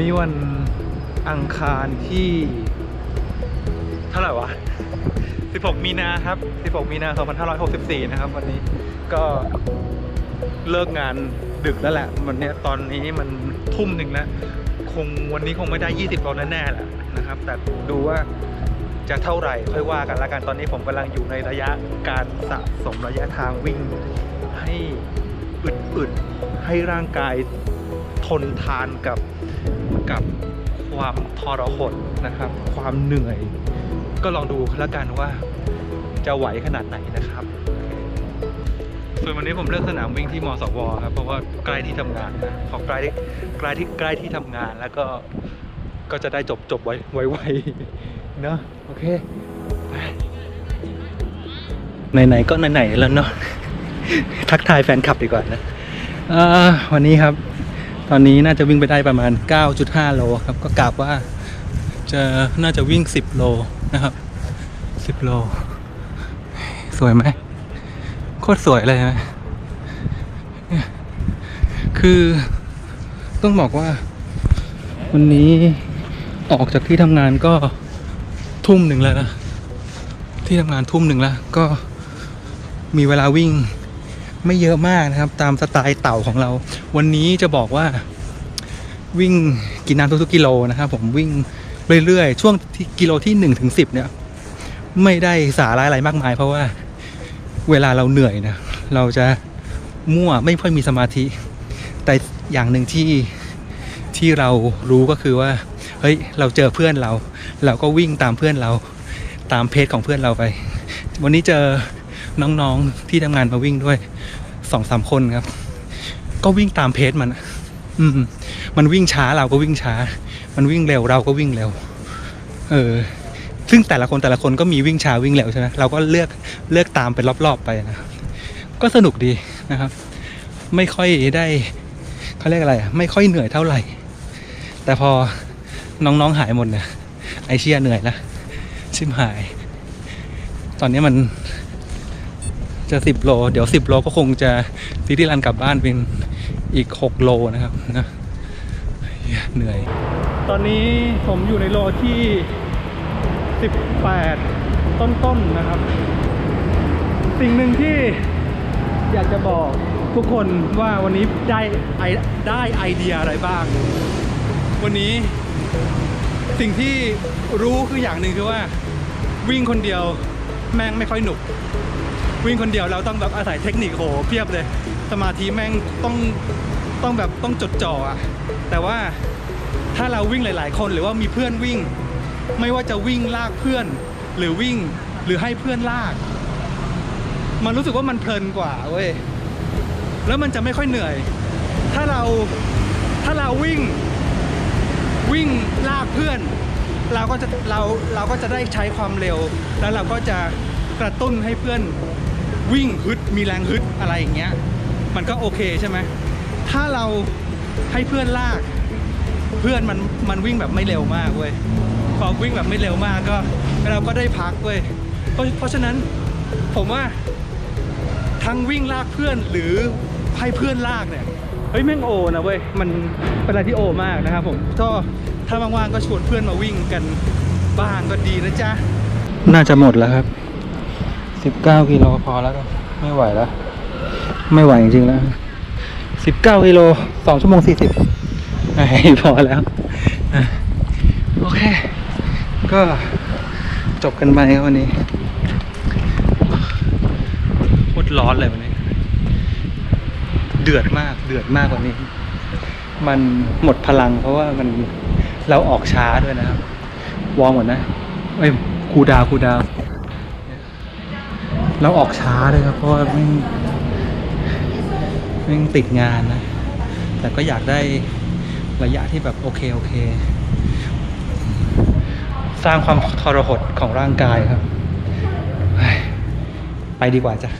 นี่วันอังคารที่ เท่าไหร่วะ 16 มีนาครับ 16 มีนา 2564 นะครับ วันนี้ก็เลิกงานดึกแล้วแหละ วันนี้ตอนนี้มันทุ่มหนึ่งแล้ว คงวันนี้คงไม่ได้ 20โลแน่ๆแหละนะครับ แต่ดูว่าจะเท่าไหร่ค่อยว่ากันละกันตอนนี้ผมกำลังอยู่ในระยะการสะสมระยะทางวิ่ง ให้อึดๆให้ร่างกายทนทานกับ กับความทรหดนะครับ ความเหนื่อย ก็ลองดูแล้วกันว่าจะไหวขนาดไหนนะครับ ส่วนวันนี้ผมเลือกสนามวิ่งที่มสวครับ เพราะว่าใกล้ที่ทำงานนะพอใกล้ใกล้ที่ใกล้ที่ทำงานแล้วก็ก็จะได้จบจบไวไวไวๆเนอะโอเคไหนๆก็ไหนๆแล้วเนาะทักทายแฟนคลับดีกว่านะวันนี้ครับ ตอนนี้น่าจะวิ่งไปได้ประมาณ 9.5 โลครับ ก็กะว่าจะน่าจะวิ่ง 10 โลนะครับ 10 โล สวยไหมโคตรสวยเลยนะเนี่ยคือต้องบอกว่า วันนี้ออกจากที่ทำงานก็ทุ่มหนึ่งแล้วนะ ที่ทำงานทุ่มหนึ่งแล้ว ก็มีเวลาวิ่ง ไม่เยอะมากนะครับ ตามสไตล์เต่าของเรา วันนี้จะบอกว่า วิ่งกินน้ำทุกๆกิโลนะครับ ผมวิ่งเรื่อยๆ ช่วงที่กิโลที่หนึ่งถึงสิบเนี่ย ไม่ได้สาระอะไรมากมาย เพราะว่าเวลาเราเหนื่อยนะเราจะมั่วไม่ค่อยมีสมาธิ แต่อย่างหนึ่งที่ที่เรารู้ก็คือว่าเฮ้ยเราเจอเพื่อนเรา เราก็วิ่งตามเพื่อนเรา ตามเพจของเพื่อนเราไป วันนี้เจอ น้องๆที่ทำงานมาวิ่งด้วยสองสามคนครับ ก็วิ่งตามเพจมัน อืม มันวิ่งช้าเราก็วิ่งช้า มันวิ่งเร็วเราก็วิ่งเร็ว เออ ซึ่งแต่ละคนแต่ละคนก็มีวิ่งช้าวิ่งเร็วใช่ไหมเราก็เลือกเลือกตามเป็นรอบๆไปนะครับ ก็สนุกดีนะครับ ไม่ค่อยได้เขาเรียกอะไรอะไม่ค่อยเหนื่อยเท่าไหร่ แต่พอน้องๆหายหมดเนี่ยไอเชียเหนื่อยละชิมหาย ตอนนี้มัน จะสิบโล เดี๋ยวสิบโลก็คงจะซิตี้รันกลับบ้านเป็นอีกหกโลนะครับนะเหนื่อย ตอนนี้ผมอยู่ในโลที่ 18 ต้นๆนะครับ สิ่งหนึ่งที่อยากจะบอกทุกคนว่าวันนี้ได้ไอได้ไอเดียอะไรบ้าง วันนี้สิ่งที่รู้คืออย่างหนึ่งคือว่า วิ่งคนเดียวแม่งไม่ค่อยหนุก วิ่งคนเดียวเราต้องแบบอาศัยเทคนิคโหเพียบเลย สมาธิแม่งต้องต้องแบบต้องจดจ่ออะแต่ว่าถ้าเราวิ่งหลาย ๆ คนหรือว่ามีเพื่อนวิ่ง ไม่ว่าจะวิ่งลากเพื่อน หรือวิ่งหรือให้เพื่อนลาก มันรู้สึกว่ามันเพลินกว่าเว้ยแล้วมันจะไม่ค่อยเหนื่อย ถ้าเราถ้าเราวิ่งวิ่งลากเพื่อน เราก็จะเราเราก็จะได้ใช้ความเร็ว แล้วเราก็จะกระตุ้นให้เพื่อน วิ่งฮึดมีแรงฮึดอะไรอย่างเงี้ย มันก็โอเคใช่ไหมถ้าเราให้เพื่อนลาก เพื่อนมันมันวิ่งแบบไม่เร็วมากเว้ยพอวิ่งแบบไม่เร็วมากก็ เราก็ได้พักเว้ยเพราะเพราะฉะนั้นผมว่าทั้งวิ่งลากเพื่อนหรือให้เพื่อนลากเนี่ยเฮ้ยแม่งโอนะเว้ยมันเป็นอะไรที่โอมากนะครับผมก็ถ้าว่างๆก็ชวนเพื่อนมาวิ่งกันบ้างก็ดีนะจ๊ะน่าจะหมดแล้วครับ สิบเก้ากิโลพอแล้วก็ไม่ไหวแล้ว ไม่ไหวจริงๆแล้วสิบเก้ากิโลสองชั่วโมงสี่สิบพอแล้วอะโอเค ก็จบกันไปครับวันนี้โคตรร้อนเลยวันนี้ เดือดมากเดือดมากกว่านี้ มันหมดพลังเพราะว่ามันเราออกช้าด้วยนะครับ วอร์มหมดนะ เอ้ยครูดาวครูดาว เราออกช้าเลยครับ เพราะว่าไม่ไม่ติดงานนะ แต่ก็อยากได้ระยะที่แบบโอเคโอเค สร้างความทรหดของร่างกายครับ ไปดีกว่าจ้ะ